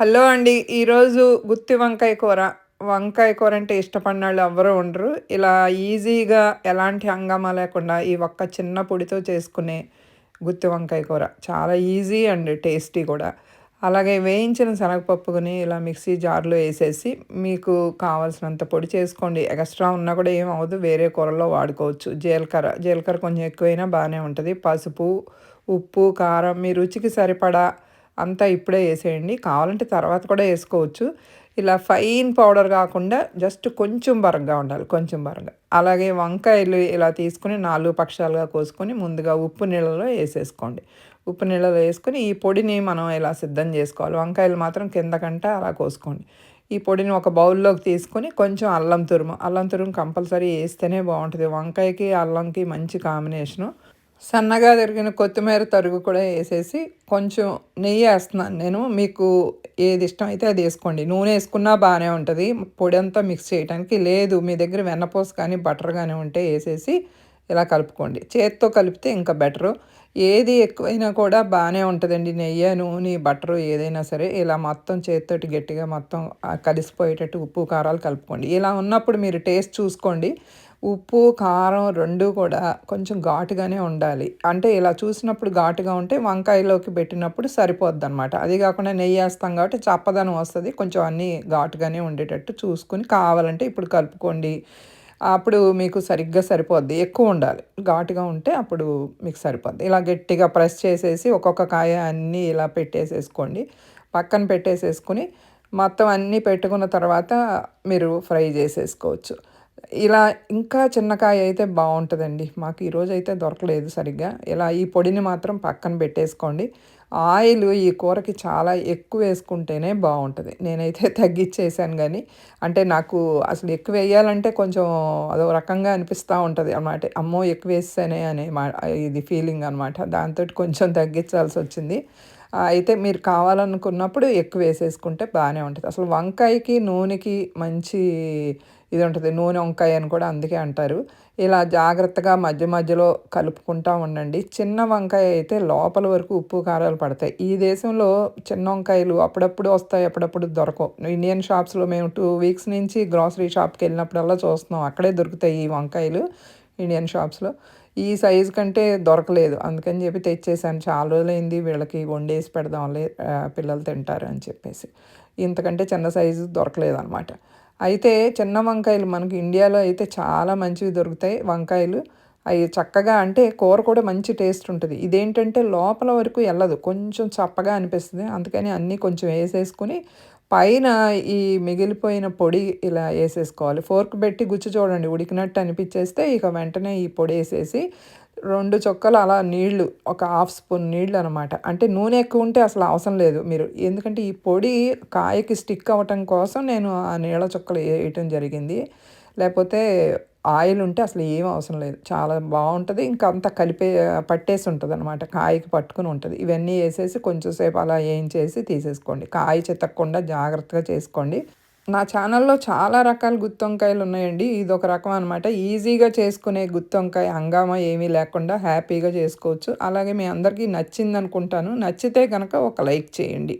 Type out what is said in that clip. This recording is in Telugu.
హలో అండి. ఈరోజు గుత్తి వంకాయ కూర. వంకాయ కూర అంటే ఇష్టపడిన వాళ్ళు ఎవ్వరూ ఉండరు. ఇలా ఈజీగా ఎలాంటి హంగామా లేకుండా ఈ ఒక్క చిన్న పొడితో చేసుకునే గుత్తి వంకాయ కూర. చాలా ఈజీ అండ్ టేస్టీ కూడా. అలాగే వేయించిన శనగపప్పుని ఇలా మిక్సీ జార్లో వేసేసి మీకు కావాల్సినంత పొడి చేసుకోండి. ఎక్స్ట్రా ఉన్నా కూడా ఏం అవ్వదు. వేరే కూరలో వాడుకోవచ్చు. జీలకర్ర. జీలకర్ర కొంచెం ఎక్కువైనా బాగానే ఉంటుంది. పసుపు ఉప్పు కారం మీ రుచికి సరిపడా అంతా ఇప్పుడే వేసేయండి. కావాలంటే తర్వాత కూడా వేసుకోవచ్చు. ఇలా ఫైన్ పౌడర్ కాకుండా జస్ట్ కొంచెం బరగ్గా ఉండాలి. కొంచెం బరగ్గా. అలాగే వంకాయలు ఇలా తీసుకుని నాలుగు పక్షాలుగా కోసుకొని ముందుగా ఉప్పు నీళ్ళలో వేసేసుకోండి. ఉప్పు నీళ్ళలో వేసుకొని ఈ పొడిని మనం ఇలా సిద్ధం చేసుకోవాలి. వంకాయలు మాత్రం కిందకంటే అలా కోసుకోండి. ఈ పొడిని ఒక బౌల్లోకి తీసుకొని కొంచెం అల్లం తురుము. అల్లం తురుము కంపల్సరీ వేస్తేనే బాగుంటుంది. వంకాయకి అల్లంకి మంచి కాంబినేషను. సన్నగా తరిగిన కొత్తిమీర తరుగు కూడా వేసేసి కొంచెం నెయ్యి వేస్తున్నాను నేను. మీకు ఏది ఇష్టం అయితే అది వేసుకోండి. నూనె వేసుకున్నా బాగానే ఉంటుంది. పొడి అంతా మిక్స్ చేయడానికి లేదు. మీ దగ్గర వెన్నపోస కానీ బటర్ కానీ ఉంటే వేసేసి ఇలా కలుపుకోండి. చేత్తో కలిపితే ఇంకా బెటరు. ఏది ఎక్కువైనా కూడా బాగానే ఉంటుందండి నెయ్యి నూనె బటరు ఏదైనా సరే ఇలా మొత్తం చేతితోటి గట్టిగా మొత్తం కలిసిపోయేటట్టు ఉప్పు కారాలు కలుపుకోండి. ఇలా ఉన్నప్పుడు మీరు టేస్ట్ చూసుకోండి. ఉప్పు కారం రెండు కూడా కొంచెం ఘాటుగానే ఉండాలి. అంటే ఇలా చూసినప్పుడు ఘాటుగా ఉంటే వంకాయలోకి పెట్టినప్పుడు సరిపోద్ది అనమాట అది కాకుండా నెయ్యి వేస్తాం కాబట్టి చప్పదనం వస్తుంది. కొంచెం అన్నీ ఘాటుగానే ఉండేటట్టు చూసుకుని కావాలంటే ఇప్పుడు కలుపుకోండి. అప్పుడు మీకు సరిగ్గా సరిపోద్ది. ఎక్కువ ఉండాలి. ఘాటుగా ఉంటే అప్పుడు మీకు సరిపోద్ది. ఇలా గట్టిగా ప్రెస్ చేసేసి ఒక్కొక్క కాయ అన్నీ ఇలా పెట్టేసేసుకోండి. పక్కన పెట్టేసేసుకుని మొత్తం అన్నీ పెట్టుకున్న తర్వాత మీరు ఫ్రై చేసేసుకోవచ్చు. ఇలా ఇంకా చిన్నకాయ అయితే బాగుంటుందండి. మాకు ఈరోజు అయితే దొరకలేదు సరిగ్గా. ఇలా ఈ పొడిని మాత్రం పక్కన పెట్టేసుకోండి. ఆయిల్ ఈ కూరకి చాలా ఎక్కువ వేసుకుంటేనే బాగుంటుంది. నేనైతే తగ్గించేసాను కానీ అంటే నాకు అసలు ఎక్కువ వేయాలంటే కొంచెం అదో రకంగా అనిపిస్తూ ఉంటుంది అన్నమాట. అమ్మో ఎక్కువ వేస్తేనే అనే మా ఇది ఫీలింగ్ అనమాట దాంతో కొంచెం తగ్గించాల్సి వచ్చింది. అయితే మీరు కావాలనుకున్నప్పుడు ఎక్కువ వేసేసుకుంటే బాగానే ఉంటుంది. అసలు వంకాయకి నూనెకి మంచి ఇది ఉంటుంది నూనె వంకాయ అని కూడా అందుకే అంటారు. ఇలా జాగ్రత్తగా మధ్య మధ్యలో కలుపుకుంటా ఉండండి. చిన్న వంకాయ అయితే లోపల వరకు ఉప్పు కారాలు పడతాయి. ఈ దేశంలో చిన్న వంకాయలు అప్పుడప్పుడు వస్తాయి అప్పుడప్పుడు దొరకవు. ఇండియన్ షాప్స్లో మేము టూ వీక్స్ నుంచి గ్రాసరీ షాప్కి వెళ్ళినప్పుడల్లా చూస్తున్నాం. అక్కడే దొరుకుతాయి ఈ వంకాయలు ఇండియన్ షాప్స్లో. ఈ సైజు కంటే దొరకలేదు. అందుకని చెప్పి తెచ్చేసాను. చాలా రోజులైంది వీళ్ళకి వండేసి పెడదాంలే పిల్లలు తింటారు అని చెప్పేసి. ఇంతకంటే చిన్న సైజు దొరకలేదు అనమాట అయితే చిన్న వంకాయలు మనకి ఇండియాలో అయితే చాలా మంచివి దొరుకుతాయి వంకాయలు. అవి చక్కగా అంటే కూర కూడా మంచి టేస్ట్ ఉంటుంది. ఇదేంటంటే లోపల వరకు వెళ్ళదు కొంచెం చప్పగా అనిపిస్తుంది. అందుకని అన్నీ కొంచెం వేసేసుకుని పైన ఈ మిగిలిపోయిన పొడి ఇలా వేసేసుకోవాలి. ఫోర్క్ పెట్టి గుచ్చి చూడండి ఉడికినట్టు అనిపించేస్తే ఇక వెంటనే ఈ పొడి వేసేసి రెండు చొక్కలు అలా నీళ్ళు ఒక హాఫ్ స్పూన్ నీళ్ళు అనమాట అంటే నూనె ఎక్కువ ఉంటే అసలు అవసరం లేదు మీరు. ఎందుకంటే ఈ పొడి కాయకి స్టిక్ అవ్వటం కోసం నేను ఆ నీళ్ళ చొక్కలు వేయటం జరిగింది. లేకపోతే ఆయిల్ ఉంటే అసలు ఏం అవసరం లేదు. చాలా బాగుంటుంది. ఇంకా అంతా కలిపే పట్టేసి ఉంటుంది అనమాట కాయకి పట్టుకుని ఉంటుంది. ఇవన్నీ వేసేసి కొంచెం సేపు అలా వేయించేసి తీసేసుకోండి. కాయ చెత్తకుండా జాగ్రత్తగా చేసుకోండి. నా ఛానల్లో చాలా రకాల గుత్తొంకాయలు ఉన్నాయండి. ఇది ఒక రకం అనమాట ఈజీగా చేసుకునే గుత్తొంకాయ హంగామా ఏమీ లేకుండా హ్యాపీగా చేసుకోవచ్చు. అలాగే మీ అందరికీ నచ్చింది అనుకుంటాను నచ్చితే కనుక ఒక లైక్ చేయండి.